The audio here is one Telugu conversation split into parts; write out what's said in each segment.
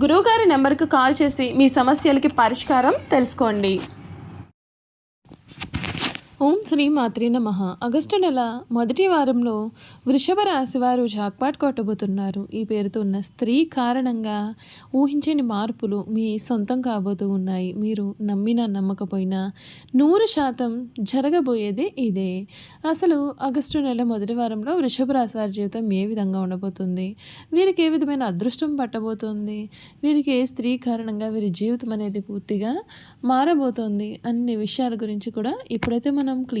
గురువుగారి నెంబర్కు కాల్ చేసి మీ సమస్యలకి పరిష్కారం తెలుసుకోండి. ఓం శ్రీ మాత్రి నమ. ఆగస్టు నెల మొదటి వారంలో వృషభ రాశి వారు జాక్పాట్ కొట్టబోతున్నారు. ఈ పేరుతో ఉన్న స్త్రీ కారణంగా ఊహించని మార్పులు మీ సొంతం కాబోతూ ఉన్నాయి. మీరు నమ్మినా నమ్మకపోయినా నూరు శాతం జరగబోయేది ఇదే. అసలు ఆగస్టు నెల మొదటి వారంలో వృషభ రాశి వారి జీవితం ఏ విధంగా ఉండబోతుంది? వీరికి ఏ విధమైన అదృష్టం పట్టబోతుంది? వీరికి ఏ స్త్రీ కారణంగా వీరి జీవితం అనేది పూర్తిగా మారబోతోంది? అన్ని విషయాల గురించి కూడా ఇప్పుడైతే మనం క్లియర్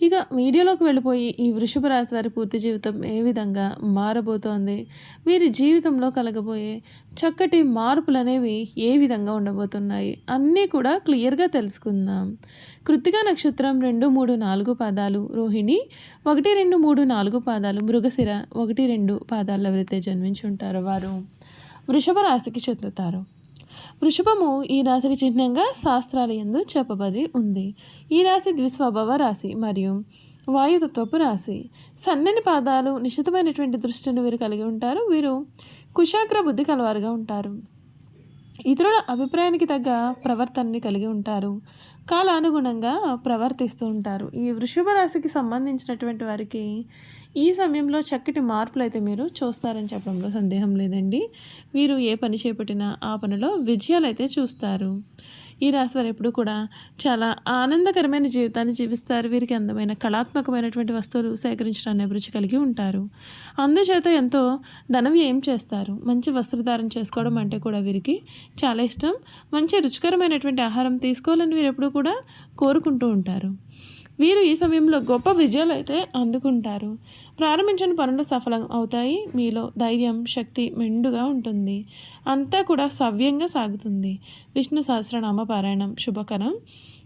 ఇక వీడియోలోకి వెళ్ళిపోయి ఈ వృషభ రాశి వారి పూర్తి జీవితం ఏ విధంగా మారబోతోంది? వీరి జీవితంలో కలగబోయే చక్కటి మార్పులు అనేవి ఏ విధంగా ఉండబోతున్నాయి? అన్నీ కూడా క్లియర్గా తెలుసుకుందాం. కృతిక నక్షత్రం రెండు మూడు నాలుగు పాదాలు రోహిణి ఒకటి రెండు మూడు నాలుగు పాదాలు మృగశిర ఒకటి రెండు పాదాలు ఎవరైతే జన్మించి ఉంటారో వారు వృషభ రాశికి చెందుతారు. వృషభము ఈ రాశికి చిహ్నంగా శాస్త్రాల ఎందు చెప్పబడి ఉంది. ఈ రాశి ద్విస్వభావ రాశి మరియు వాయుతత్వపు రాశి. సన్నని పాదాలు నిశ్చితమైనటువంటి దృష్టిని వీరు కలిగి ఉంటారు. వీరు కుశాగ్ర బుద్ధి కలవారుగా ఉంటారు. ఇతరుల అభిప్రాయానికి తగ్గ ప్రవర్తనని కలిగి ఉంటారు. కాలానుగుణంగా ప్రవర్తిస్తూ ఉంటారు. ఈ వృషభ రాశికి సంబంధించినటువంటి వారికి ఈ సమయంలో చక్కటి మార్పులు అయితే మీరు చూస్తారని చెప్పడంలో సందేహం లేదండి. వీరు ఏ పని చేపట్టినా ఆ పనిలో విజయాలు అయితే చూస్తారు. ఈ రాశివారు ఎప్పుడు కూడా చాలా ఆనందకరమైన జీవితాన్ని జీవిస్తారు. వీరికి అందమైన కళాత్మకమైనటువంటి వస్తువులు సేకరించడానికి అభిరుచి కలిగి ఉంటారు. అందుచేత ఎంతో ధనం ఏం చేస్తారు? మంచి వస్త్రధారణ చేసుకోవడం అంటే కూడా వీరికి చాలా ఇష్టం. మంచి రుచికరమైనటువంటి ఆహారం తీసుకోవాలని వీరు ఎప్పుడు కూడా కోరుకుంటూ ఉంటారు. వీరు ఈ సమయంలో గొప్ప విజయాలు అయితే అందుకుంటారు. ప్రారంభించిన పనులు సఫలం అవుతాయి. మీలో ధైర్యం శక్తి మెండుగా ఉంటుంది. అంతా కూడా సవ్యంగా సాగుతుంది. విష్ణు సహస్రనామ పారాయణం శుభకరం.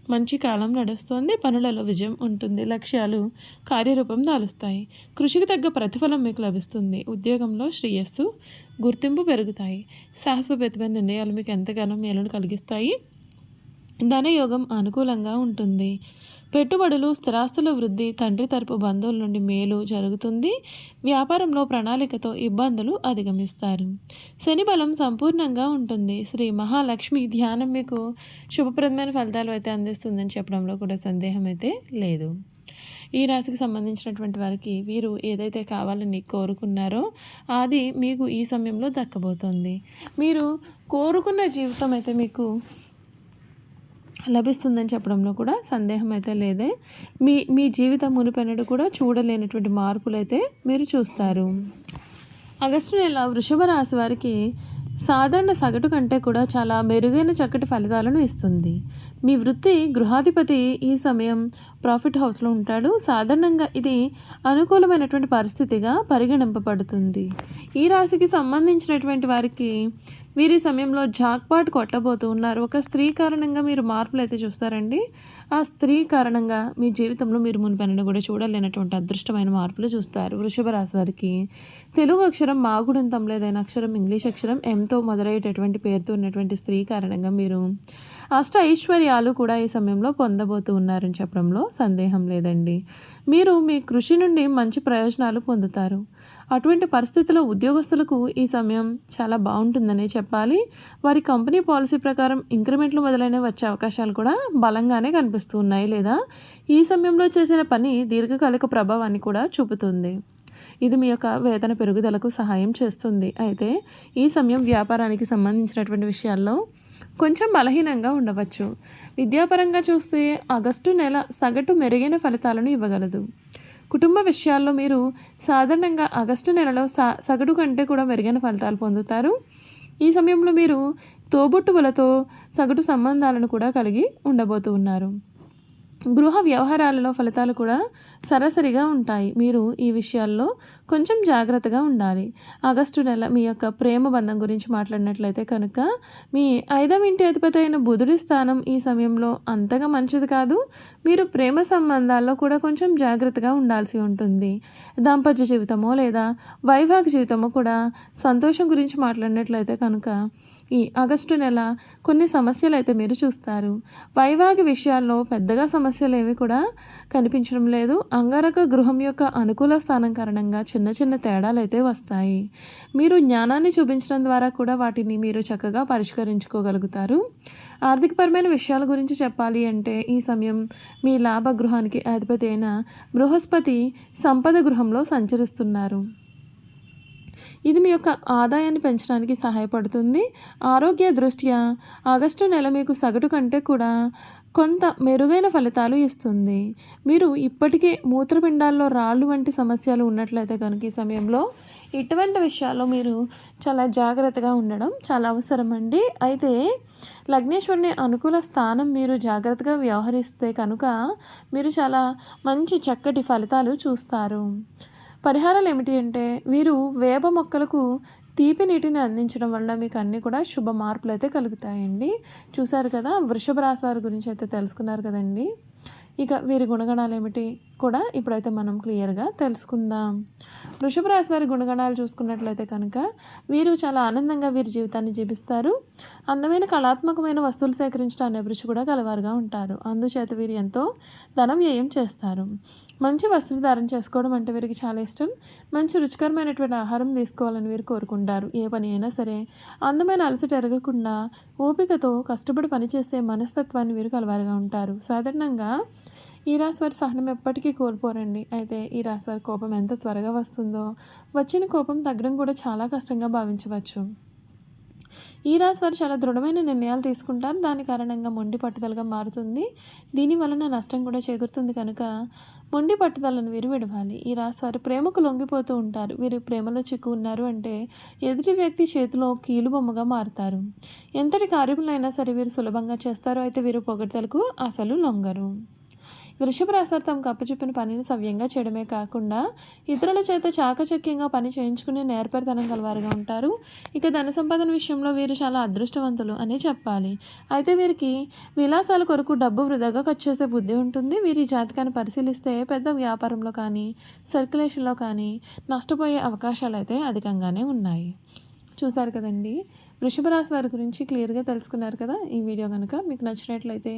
మంచి కాలం నడుస్తుంది. పనులలో విజయం ఉంటుంది. లక్ష్యాలు కార్యరూపం దాలుస్తాయి. కృషికి తగ్గ ప్రతిఫలం మీకు లభిస్తుంది. ఉద్యోగంలో శ్రేయస్సు గుర్తింపు పెరుగుతాయి. సాహసోపేతమైన నిర్ణయాలు మీకు ఎంతగానో మేలును కలిగిస్తాయి. ధనయోగం అనుకూలంగా ఉంటుంది. పెట్టుబడులు స్థిరాస్తుల వృద్ధి తండ్రి తరపు బంధువుల నుండి మేలు జరుగుతుంది. వ్యాపారంలో ప్రణాళికతో ఇబ్బందులు అధిగమిస్తారు. శని బలం సంపూర్ణంగా ఉంటుంది. శ్రీ మహాలక్ష్మి ధ్యానం మీకు శుభప్రదమైన ఫలితాలు అయితే అందిస్తుందని చెప్పడంలో కూడా సందేహం అయితే లేదు. ఈ రాశికి సంబంధించినటువంటి వారికి వీరు ఏదైతే కావాలని కోరుకున్నారో అది మీకు ఈ సమయంలో దక్కబోతోంది. మీరు కోరుకున్న జీవితం అయితే మీకు లభిస్తుందని చెప్పడంలో కూడా సందేహం అయితే లేదే. మీ మీ జీవితం మునిపెన్నడు కూడా చూడలేనటువంటి మార్పులు అయితే మీరు చూస్తారు. ఆగస్టు నెల వృషభ రాశి వారికి సాధారణ సగటు కంటే కూడా చాలా మెరుగైన చక్కటి ఫలితాలను ఇస్తుంది. మీ వృత్తి గృహాధిపతి ఈ సమయం ప్రాఫిట్ హౌస్లో ఉంటాడు. సాధారణంగా ఇది అనుకూలమైనటువంటి పరిస్థితిగా పరిగణింపబడుతుంది. ఈ రాశికి సంబంధించినటువంటి వారికి వీరి సమయంలో జాక్పాట్ కొట్టబోతూ ఉన్నారు. ఒక స్త్రీ కారణంగా మీరు మార్పులు అయితే చూస్తారండి. ఆ స్త్రీ కారణంగా మీ జీవితంలో మీరు మునిపెనని కూడా చూడలేనటువంటి అదృష్టమైన మార్పులు చూస్తారు. వృషభ రాశి వారికి తెలుగు అక్షరం మాగుడంతం లేదైన అక్షరం ఇంగ్లీష్ అక్షరం ఎంతో మొదలయ్యేటటువంటి పేరుతో ఉన్నటువంటి స్త్రీ కారణంగా మీరు అష్ట ఐశ్వర్య ఫలితాలు కూడా ఈ సమయంలో పొందబోతూ ఉన్నారని చెప్పడంలో సందేహం లేదండి. మీరు మీ కృషి నుండి మంచి ప్రయోజనాలు పొందుతారు. అటువంటి పరిస్థితుల్లో ఉద్యోగస్తులకు ఈ సమయం చాలా బాగుంటుందని చెప్పాలి. వారి కంపెనీ పాలసీ ప్రకారం ఇంక్రిమెంట్లు మొదలైనవి వచ్చే అవకాశాలు కూడా బలంగానే కనిపిస్తూ ఉన్నాయి లేదా? ఈ సమయంలో చేసిన పని దీర్ఘకాలిక ప్రభావాన్ని కూడా చూపుతుంది. ఇది మీ యొక్క వేతన పెరుగుదలకు సహాయం చేస్తుంది. అయితే ఈ సమయం వ్యాపారానికి సంబంధించినటువంటి విషయాల్లో కొంచెం బలహీనంగా ఉండవచ్చు. విద్యాపరంగా చూస్తే ఆగస్టు నెల సగటు మెరుగైన ఫలితాలను ఇవ్వగలదు. కుటుంబ విషయాల్లో మీరు సాధారణంగా ఆగస్టు నెలలో సా సగటు కంటే కూడా మెరుగైన ఫలితాలు పొందుతారు. ఈ సమయంలో మీరు తోబుట్టువులతో సగటు సంబంధాలను కూడా కలిగి ఉండబోతూ ఉన్నారు. గృహ వ్యవహారాలలో ఫలితాలు కూడా సరాసరిగా ఉంటాయి. మీరు ఈ విషయాల్లో కొంచెం జాగ్రత్తగా ఉండాలి. ఆగస్టు నెల మీ యొక్క ప్రేమ బంధం గురించి మాట్లాడినట్లయితే కనుక మీ ఐదవ ఇంటి అధిపతి అయిన బుధుడి స్థానం ఈ సమయంలో అంతగా మంచిది కాదు. మీరు ప్రేమ సంబంధాల్లో కూడా కొంచెం జాగ్రత్తగా ఉండాల్సి ఉంటుంది. దాంపత్య జీవితమో లేదా వైవాహిక జీవితమో కూడా సంతోషం గురించి మాట్లాడినట్లయితే కనుక ఈ ఆగస్టు నెల కొన్ని సమస్యలు అయితే మీరు చూస్తారు. వైవాహిక విషయాల్లో పెద్దగా సమస్యలు ఏవి కూడా కనిపించడం లేదు. అంగారక గృహం యొక్క అనుకూల స్థానం కారణంగా చిన్న చిన్న తేడాలు అయితే వస్తాయి. మీరు జ్ఞానాన్ని చూపించడం ద్వారా కూడా వాటిని మీరు చక్కగా పరిష్కరించుకోగలుగుతారు. ఆర్థికపరమైన విషయాల గురించి చెప్పాలి అంటే ఈ సమయం మీ లాభ గృహానికి అధిపతి అయిన బృహస్పతి సంపద గృహంలో సంచరిస్తున్నారు. ఇది మీ యొక్క ఆదాయాన్ని పెంచడానికి సహాయపడుతుంది. ఆరోగ్య దృష్ట్యా ఆగస్టు నెల మీకు సగటు కంటే కూడా కొంత మెరుగైన ఫలితాలు ఇస్తుంది. మీరు ఇప్పటికే మూత్రపిండాల్లో రాళ్ళు వంటి సమస్యలు ఉన్నట్లయితే కనుక ఈ సమయంలో ఇటువంటి విషయాల్లో మీరు చాలా జాగ్రత్తగా ఉండడం చాలా అవసరం అండి. అయితే లగ్నేశ్వరుని అనుకూల స్థానం మీరు జాగ్రత్తగా వ్యవహరిస్తే కనుక మీరు చాలా మంచి చక్కటి ఫలితాలు చూస్తారు. పరిహారాలు ఏమిటి అంటే వీరు వేప మొక్కలకు తీపి నీటిని అందించడం వల్ల మీకు అన్నీ కూడా శుభ మార్పులు అయితే కలుగుతాయండి. చూసారు కదా వృషభ రాశి వారి గురించి అయితే తెలుసుకున్నారు కదండి. ఇక వీరి గుణగణాలు ఏమిటి కూడా ఇప్పుడైతే మనం క్లియర్గా తెలుసుకుందాం. వృషభ రాశి వారి గుణగణాలు చూసుకున్నట్లయితే కనుక వీరు చాలా ఆనందంగా వీరి జీవితాన్ని జీవిస్తారు. అందమైన కళాత్మకమైన వస్తువులు సేకరించడానికి అభిరుచి కూడా కలవారుగా ఉంటారు. అందుచేత వీరు ఎంతో ధనం వ్యయం చేస్తారు. మంచి వస్తువులు ధారణ చేసుకోవడం అంటే వీరికి చాలా ఇష్టం. మంచి రుచికరమైనటువంటి ఆహారం తీసుకోవాలని వీరు కోరుకుంటారు. ఏ పని అయినా సరే అందమైన అలసట ఎరగకుండా ఓపికతో కష్టపడి పనిచేసే మనస్తత్వాన్ని వీరు కలవారుగా ఉంటారు. సాధారణంగా ఈ రాశి వారి సహనం ఎప్పటికీ కోల్పోరండి. అయితే ఈ రాశి వారి కోపం ఎంత త్వరగా వస్తుందో వచ్చిన కోపం తగ్గడం కూడా చాలా కష్టంగా భావించవచ్చు. ఈ రాశి వారు చాలా దృఢమైన నిర్ణయాలు తీసుకుంటారు. దాని కారణంగా మొండి పట్టుదలగా మారుతుంది. దీని వలన నష్టం కూడా చేకూరుతుంది కనుక మొండి పట్టుదలను వీరు విడవాలి. ఈ రాశి వారు ప్రేమకు లొంగిపోతూ ఉంటారు. వీరు ప్రేమలో చిక్కు ఉన్నారు అంటే ఎదుటి వ్యక్తి చేతిలో కీలు బొమ్మగా మారుతారు. ఎంతటి కార్యములైనా సరే వీరు సులభంగా చేస్తారు. అయితే వీరు పొగడ్తలకు అసలు లొంగరు. వృషభ రాశి తమకు అప్పచెప్పిన పనిని సవ్యంగా చేయడమే కాకుండా ఇతరుల చేత చాకచక్యంగా పని చేయించుకునే నేర్పరితనం గలవారుగా ఉంటారు. ఇక ధన సంపాదన విషయంలో వీరు చాలా అదృష్టవంతులు అనే చెప్పాలి. అయితే వీరికి విలాసాల కొరకు డబ్బు వృధాగా ఖర్చు చేసే బుద్ధి ఉంటుంది. వీరి జాతకాన్ని పరిశీలిస్తే పెద్ద వ్యాపారంలో కానీ సర్క్యులేషన్లో కానీ నష్టపోయే అవకాశాలు అయితే అధికంగానే ఉన్నాయి. చూసారు కదండి? వృషభ రాశి వారి గురించి క్లియర్గా తెలుసుకున్నారు కదా? ఈ వీడియో కనుక మీకు నచ్చినట్లయితే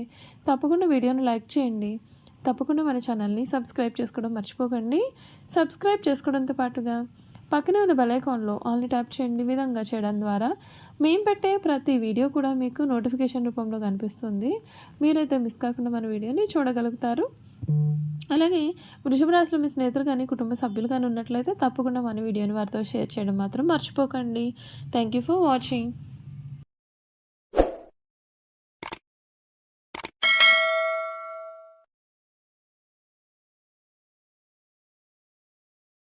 తప్పకుండా వీడియోను లైక్ చేయండి. తప్పకుండా మన ఛానల్ని సబ్స్క్రైబ్ చేసుకోవడం మర్చిపోకండి. సబ్స్క్రైబ్ చేసుకోవడంతో పాటుగా పక్కనే ఉన్న బెలైకాన్లో ఆల్ని ట్యాప్ చేయండి. విధంగా చేయడం ద్వారా మేము పెట్టే ప్రతి వీడియో కూడా మీకు నోటిఫికేషన్ రూపంలో కనిపిస్తుంది. మీరైతే మిస్ కాకుండా మన వీడియోని చూడగలుగుతారు. అలాగే వృషభ రాశిలో మీ స్నేహితులు కానీ కుటుంబ సభ్యులు కానీ ఉన్నట్లయితే తప్పకుండా మన వీడియోని వారితో షేర్ చేయడం మాత్రం మర్చిపోకండి. Thank you for watching.